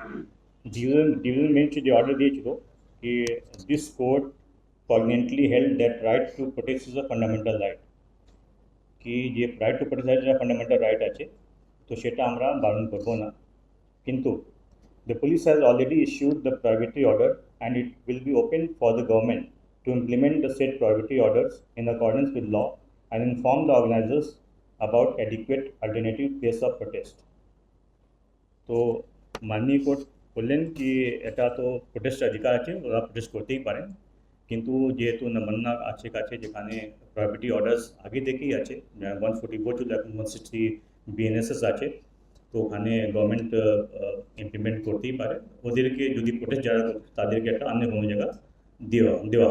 Division division bench जो order दिए कि this court conventionally held that right to protect is a fundamental right কি যে right to protect একটা fundamental right আছে তো সেটা আমরা বারণ করব না কিন্তু the police has already issued the prohibitory order and it will be open for the government to implement the said prohibitory orders in accordance with law and inform the organisers about adequate alternative place of protest तो মাননীয় court বললেন কি এটা তো protest অধিকার আছে ওরা protest করতেই পারেন কিন্তু যেহেতু নমন্না আছে কাছে যেখানে প্রপার্টি অর্ডার্স আগে থেকেই আছে one forty four to one sixty BNSS আছে তো ওখানে গভর্নমেন্ট ইমপ্লিমেন্ট করতেই পারে ওদেরকে যদি প্রোটেস্ট যারা তাদেরকে একটা অন্য কোনো জায়গা দেওয়া দেওয়া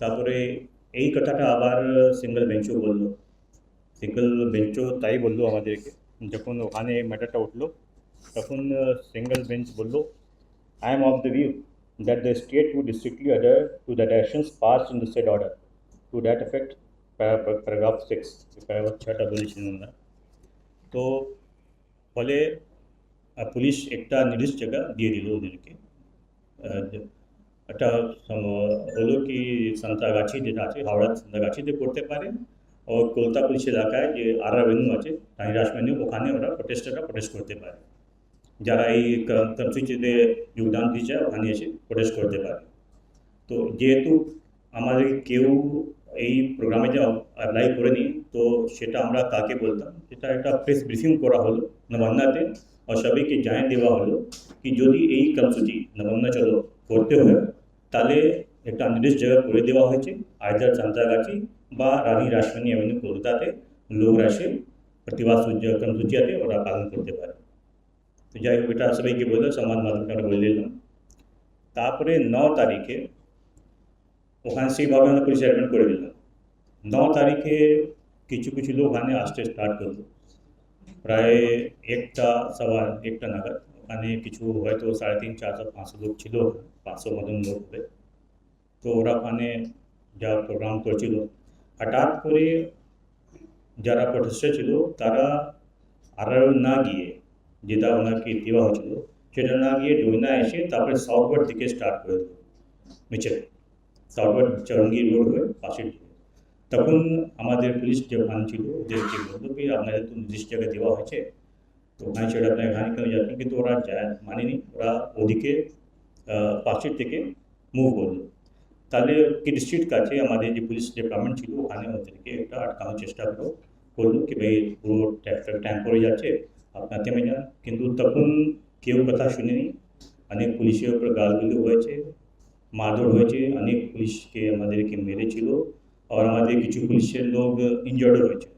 তারপরে এই কথাটা আবার সিঙ্গেল বেঞ্চও বললো সিঙ্গেল বেঞ্চও তাই বললো আমাদেরকে যখন ওখানে ম্যাটারটা উঠলো এখন single bench Bullo, I am of the view that the state would strictly adhere to the directions passed in the said order. To that effect, paragraph six paragraph छठ अभिनेशन तो पहले पुलिस एक निर्दिष्ट जगह दिए दिल उनके একটা হলো কি সান্তাগাছি যেটা আছে হাওড়ার সান্তাগাছিতে করতে পারে ও কলতা পুলিশ এলাকায় যে আরা ভেন্যু আছে তাই রাস ভেন্যু ওখানে ওরা প্রোটেস্টাররা প্রোটেস্ট করতে পারে যারা এই কলসূচি দের ইউ ডাঞ্জিছে ভানিয়েশ প্রতিবাদ করতে পারে তো যেহেতু আমাদের কিউ এই প্রোগ্রামে যাও अप्लाई করেন তো সেটা আমরা কাকে বললাম এটা একটা প্রেস ব্রিফিং করা হলো নবনাতে সবাইকে জানিয়ে দেওয়া হলো যে যদি এই কলসূচি নবনাচলো করতে হয় তাহলে একটা নির্দেশ জায়গা করে দেওয়া হয়েছে আয়দার জানতা গাকি বা রালি রাশিনীয়বনি করতাতে লোরাশে প্রতিভাসূর্য কলসূচি এতে বড় ভাগ করতে পারে तो जैक बेटा आश्रय के बोल संवाद माध्यम बोल तापर नौ तारीखे वहाँ से भावे पुलिस एडमिट कर दिल नौ तारीखे किचु किचु लोग वहाँ आसते स्टार्ट कर प्राय एक सवा एक नागद वे कि साढ़े तीन चार सौ पाँच सौ लोग छो पाँच सौ मदन लोग तो वरा वे जा प्रोग्राम कर हटात कर जरा प्रतिष्ठा छो तारा आर ना गए যেটা ওনাকে দেওয়া হয়েছিল সেটা না গিয়ে ডোনা এসে তারপরে সাউথওয়ার্ড দিকে স্টার্ট করে দেবো নিচে সাউথওয়ার্ড চরঙ্গীর রোড হয়ে পাশে তখন আমাদের পুলিশ যখন ছিল ওদেরকে বললো কি আপনাদের তো নির্দিষ্ট জায়গায় দেওয়া হয়েছে তো ওখানে ছেড়ে আপনার এখানে কেন যাচ্ছেন কিন্তু ওরা যায় মানেনি ওরা ওদিকে পাশের থেকে মুভ করলো তাহলে কিডস্ট্রিট কাছে আমাদের যে পুলিশ ডিপার্টমেন্ট ছিল ওখানে ওদেরকে একটা আটকানোর চেষ্টা করলো করলো কি ভাই পুরো ট্যাম্প করে যাচ্ছে আত্মীয় মিনা কিন্তু ততক্ষণ কিউ কথা শুনেনি अनेक পুলিশে পড় গালিন্ডে হয়েছে মারধর হয়েছে अनेक পুলিশকে মাঝারি কি মেরেছিল আর মাঝে কিছু পুলিশে লোক ইনজুরি হয়েছে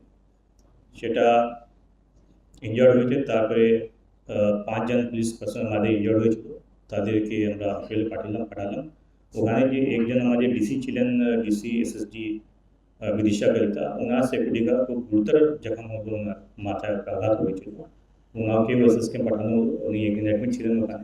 সেটা ইনজুরি হয়েছে তারপরে পাঁচজন পুলিশ সদস্য মাঝারি ইনজুরি হয়েছে তাদের কে ফেলা পাটিল পড়লো ওখানে যে একজন মাঝে ডিসি চিলান ডিসি এসএসডি বিদिशा ছিলেন উনি সাথে পুলিশের গুরুতর जखम উপর মাথায় আঘাত হয়েছে मग गावठी व्यवस्थित बटाणं आणि एक ॲडमिट शिजन होता